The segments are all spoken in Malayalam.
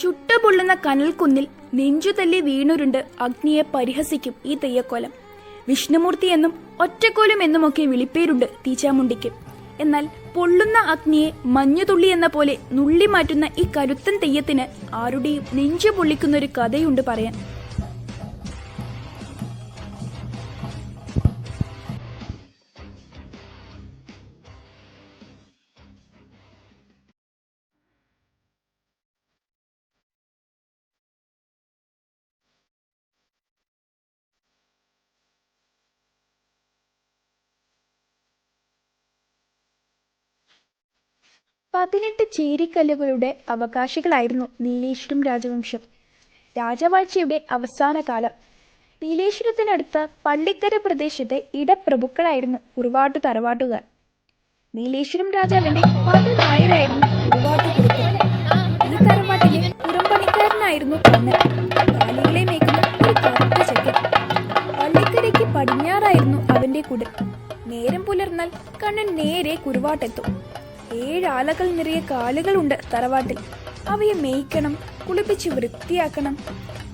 ചുട്ടുപൊള്ളുന്ന കനൽക്കുന്നിൽ നെഞ്ചുതല്ലി വീണുരുണ്ട് അഗ്നിയെ പരിഹസിക്കും ഈ തെയ്യക്കോലം. വിഷ്ണുമൂർത്തി എന്നും ഒറ്റക്കോലം എന്നുമൊക്കെ വിളിപ്പേരുണ്ട് തീച്ചാമുണ്ടിക്ക്. എന്നാൽ പൊള്ളുന്ന അഗ്നിയെ മഞ്ഞുതുള്ളി എന്ന പോലെ നുള്ളി മാറ്റുന്ന ഈ കരുത്തൻ തെയ്യത്തിന് ആരുടെയും നെഞ്ചു പൊള്ളിക്കുന്ന ഒരു കഥയുണ്ട് പറയാൻ. പതിനെട്ട് ചേരിക്കല്ലുകളുടെ അവകാശികളായിരുന്നു നീലേശ്വരം രാജവംശം. രാജവാഴ്ചയുടെ അവസാന കാലം. നീലേശ്വരത്തിനടുത്ത പള്ളിക്കര പ്രദേശത്തെ ഇടപ്രഭുക്കളായിരുന്നു ഉറുവാട്ടു തറവാട്ടുകാർ. നീലേശ്വരം രാജാവിന്റെ മേക്കുന്ന ഒരു പള്ളിക്കരയ്ക്ക് പടിഞ്ഞാറായിരുന്നു അവന്റെ കുടൽ. നേരം പുലർന്നാൽ കണ്ണൻ നേരെ കുരുവാട്ടെത്തും ഏഴാലകൾ നിറയെ കാലുകളുണ്ട് തറവാട്ടിൽ. അവയെ മേയ്ക്കണം കുളിപ്പിച്ച് വൃത്തിയാക്കണം.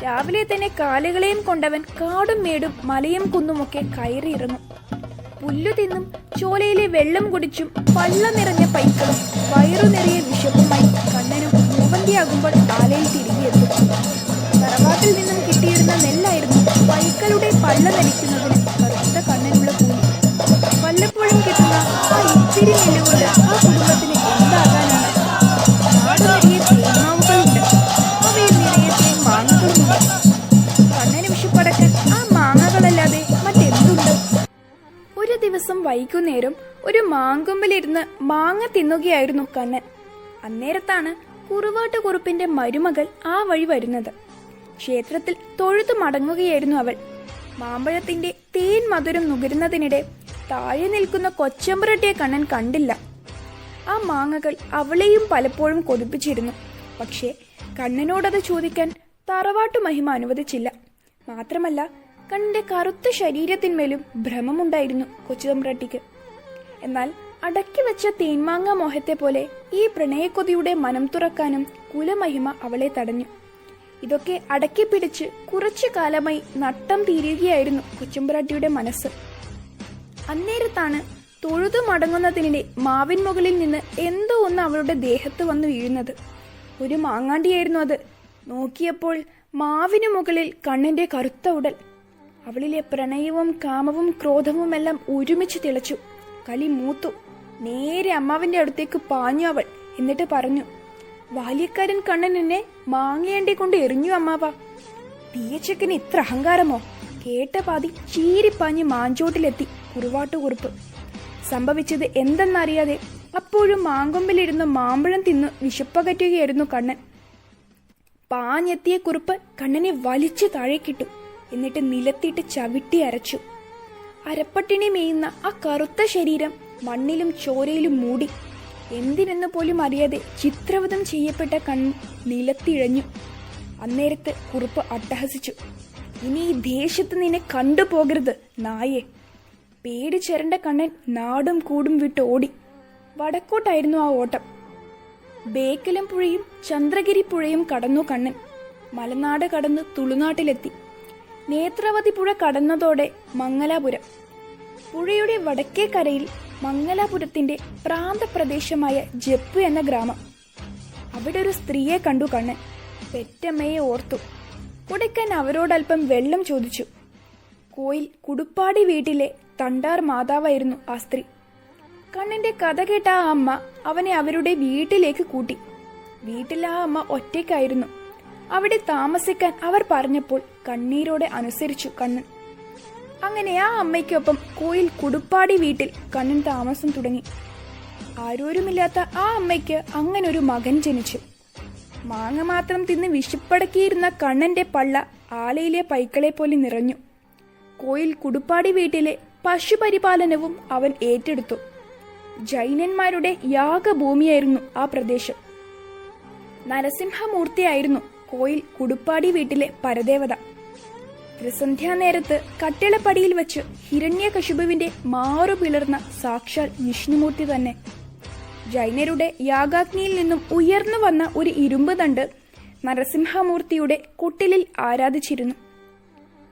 രാവിലെ തന്നെ കാലുകളെയും കൊണ്ടവൻ കാടും മേടും മലയും കുന്നുമൊക്കെ കയറിയിറങ്ങും. പുല്ലു തിന്നും ചോലയിലെ വെള്ളം കുടിച്ചും പള്ളം നിറഞ്ഞ പൈക്കളും വയറു നിറയെ വിശപ്പുമായി കണ്ണനും മൂവന്തിയാകുമ്പോൾ ആലയിൽ തിരികെ എത്തും. തറവാട്ടിൽ നിന്നും കിട്ടിയിരുന്ന നെല്ലായിരുന്നു പൈക്കളുടെ പള്ള നനയ്ക്കുന്നതിന് കറുത്ത കണ്ണനുള്ള കൂലി വല്ലപ്പോഴും കിട്ടുന്ന ഇത്തിരി നെല്ലുകൊണ്ട് ആ കുടുംബത്തിന് എന്താകാനാണ് നാട് നിറയെ തേങ്ങാവുകളുണ്ട് അവയിൽ നിറയെ തേൻ മാങ്ങകളുമുണ്ട് കണ്ണന് ആ മാങ്ങകളല്ലാതെ മറ്റെന്തുണ്ട് ഒരു ദിവസം വൈകുന്നേരം ഒരു മാങ്കൊമ്പിലിരുന്ന് മാങ്ങ തിന്നുകയായിരുന്നു കണ്ണൻ. അന്നേരത്താണ് കുറുവാട്ട് കുറുപ്പിന്റെ മരുമകൾ ആ വഴി വരുന്നത്. ക്ഷേത്രത്തിൽ തൊഴുതു മടങ്ങുകയായിരുന്നു അവൾ. മാമ്പഴത്തിന്റെ തേൻ മധുരം നുകരുന്നതിനിടെ താഴെ നിൽക്കുന്ന കൊച്ചമ്പുരട്ടിയെ കണ്ണൻ കണ്ടില്ല. ആ മാങ്ങകൾ അവളെയും പലപ്പോഴും കൊതിപ്പിച്ചിരുന്നു. പക്ഷേ കണ്ണനോടത് ചോദിക്കാൻ തറവാട്ടു മഹിമ അനുവദിച്ചില്ല. മാത്രമല്ല കണ്ണന്റെ കറുത്ത ശരീരത്തിന്മേലും ഭ്രമമുണ്ടായിരുന്നു കൊച്ചുതമ്പ്രട്ടിക്ക്. എന്നാൽ അടക്കി വെച്ച തേന്മാങ്ങ മോഹത്തെ പോലെ ഈ പ്രണയക്കൊതിയുടെ മനം തുറക്കാനും കുലമഹിമ അവളെ തടഞ്ഞു. ഇതൊക്കെ അടക്കി പിടിച്ച് കുറച്ചു കാലമായി നട്ടം തീരുകയായിരുന്നു കൊച്ചുമ്പ്രാട്ടിയുടെ മനസ്സ്. അന്നേരത്താണ് തൊഴുതു മടങ്ങുന്നതിനിടെ മാവിൻ മുകളിൽ നിന്ന് എന്തോ ഒന്ന് അവളുടെ ദേഹത്ത് വന്നു വീഴുന്നത്. ഒരു മാങ്ങാണ്ടിയായിരുന്നു അത്. നോക്കിയപ്പോൾ മാവിനു മുകളിൽ കണ്ണിന്റെ കറുത്ത ഉടൽ. അവളിലെ പ്രണയവും കാമവും ക്രോധവും എല്ലാം ഒരുമിച്ച് തിളച്ചു. കലി മൂത്തു. നേരെ അമ്മാവിന്റെ അടുത്തേക്ക് പാഞ്ഞു അവൾ. എന്നിട്ട് പറഞ്ഞു ബാല്യക്കാരൻ കണ്ണൻ എന്നെ കൊണ്ട് എറിഞ്ഞു അമ്മാവ. തീയച്ചക്കന് ഇത്ര അഹങ്കാരമോ? കേട്ട പാതി ചീരിപ്പാഞ്ഞ് മാഞ്ചോട്ടിലെത്തി കുറുവാട്ടുകുറുപ്പ്. സംഭവിച്ചത് എന്തെന്നറിയാതെ അപ്പോഴും മാങ്കൊമ്പിലിരുന്ന് മാമ്പഴം തിന്ന് വിശപ്പകറ്റുകയായിരുന്നു കണ്ണൻ. പാഞ്ഞെത്തിയ കുറുപ്പ് കണ്ണനെ വലിച്ചു താഴേക്കിട്ടു. എന്നിട്ട് നിലത്തിട്ട് ചവിട്ടി അരച്ചു. അരപ്പട്ടിണി മേയുന്ന ആ കറുത്ത ശരീരം മണ്ണിലും ചോരയിലും മൂടി. എന്തിനെന്ന് പോലും അറിയാതെ ചിത്രവധം ചെയ്യപ്പെട്ട കണ്ണൻ നിലത്തിഴഞ്ഞു. അന്നേരത്ത് കുറുപ്പ് അട്ടഹസിച്ചു. ഇനി ഈ ദേശത്ത് നിന്നെ കണ്ടുപോകരുത് നായെ. പേടിച്ചെരണ്ട കണ്ണൻ നാടും കൂടും വിട്ട് ഓടി. വടക്കോട്ടായിരുന്നു ആ ഓട്ടം. ബേക്കലം പുഴയും ചന്ദ്രഗിരി പുഴയും കടന്നു കണ്ണൻ. മലനാട് കടന്ന് തുളുനാട്ടിലെത്തി. നേത്രാവതി പുഴ കടന്നതോടെ മംഗലാപുരം. പുഴയുടെ വടക്കേ കരയിൽ മംഗലാപുരത്തിന്റെ പ്രാന്തപ്രദേശമായ ജപ്പു എന്ന ഗ്രാമം. അവിടെ ഒരു സ്ത്രീയെ കണ്ടു കണ്ണൻ. പെറ്റമ്മയെ ഓർത്തു. കുടിക്കാൻ അവരോടൽപ്പം വെള്ളം ചോദിച്ചു. കോയിൽ കുടുപ്പാടി വീട്ടിലെ തണ്ടാർ മാതാവായിരുന്നു ആ സ്ത്രീ. കണ്ണന്റെ കഥ കേട്ട ആ അമ്മ അവനെ അവരുടെ വീട്ടിലേക്ക് കൂട്ടി. വീട്ടിൽ ആ അമ്മ ഒറ്റയ്ക്കായിരുന്നു. അവിടെ താമസിക്കാൻ അവർ പറഞ്ഞപ്പോൾ കണ്ണീരോടെ അനുസരിച്ചു കണ്ണൻ. അങ്ങനെ ആ അമ്മയ്ക്കൊപ്പം കോയിൽ കുടുപ്പാടി വീട്ടിൽ കണ്ണൻ താമസം തുടങ്ങി. ആരോരുമില്ലാത്ത ആ അമ്മയ്ക്ക് അങ്ങനൊരു മകൻ ജനിച്ചു. മാങ്ങ മാത്രം തിന്ന് വിശപ്പടക്കിയിരുന്ന കണ്ണന്റെ പള്ള ആലയിലെ പൈക്കളെ പോലെ നിറഞ്ഞു. കോയിൽ കുടുപ്പാടി വീട്ടിലെ പശുപരിപാലനവും അവൻ ഏറ്റെടുത്തു. ജൈനന്മാരുടെ യാഗഭൂമിയായിരുന്നു ആ പ്രദേശം. നരസിംഹമൂർത്തിയായിരുന്നു കോയിൽ കുടുപ്പാടി വീട്ടിലെ പരദേവത. ത്രിസന്ധ്യാനേരത്ത് കട്ടിളപ്പടിയിൽ വെച്ച് ഹിരണ്യകശുപുവിന്റെ മാറു പിളർന്ന സാക്ഷാൽ വിഷ്ണുമൂർത്തി തന്നെ ജൈനരുടെ യാഗാഗ്നിയിൽ നിന്നും ഉയർന്നു വന്ന ഒരു ഇരുമ്പ് തണ്ട് നരസിംഹമൂർത്തിയുടെ കുട്ടിലിൽ ആരാധിച്ചിരുന്നു.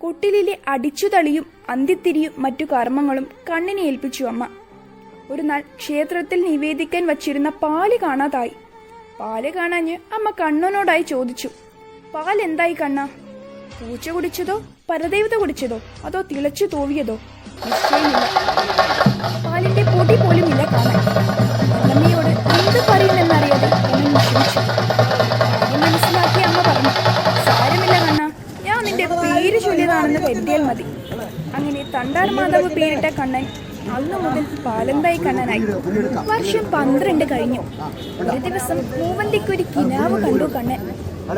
കുട്ടിലിലെ അടിച്ചുതളിയും അന്തിത്തിരിയും മറ്റു കർമ്മങ്ങളും കണ്ണിനെ ഏൽപ്പിച്ചു അമ്മ. ഒരു നാൾ ക്ഷേത്രത്തിൽ നിവേദിക്കാൻ വച്ചിരുന്ന പാൽ കാണാതായി. പാൽ കാണാഞ്ഞ് അമ്മ കണ്ണനോടായി ചോദിച്ചു പാൽ എന്തായി കണ്ണ? പൂച്ച കുടിച്ചതോ പരദേവത കുടിച്ചതോ അതോ തിളച്ചു തോവിയതോ? നിശ്ചയമില്ല. പാലിന്റെ പൊടി പോലും അങ്ങനെ തണ്ടാർ മാതാവ് പേരിട്ട കണ്ണൻ അന്നു മുതൽ പാലന്തായി കണ്ണനായി. വർഷം പന്ത്രണ്ട് കഴിഞ്ഞു. ഒരു ദിവസം മൂവന്തിക്കൊരു കിനാവ് കണ്ടു കണ്ണൻ.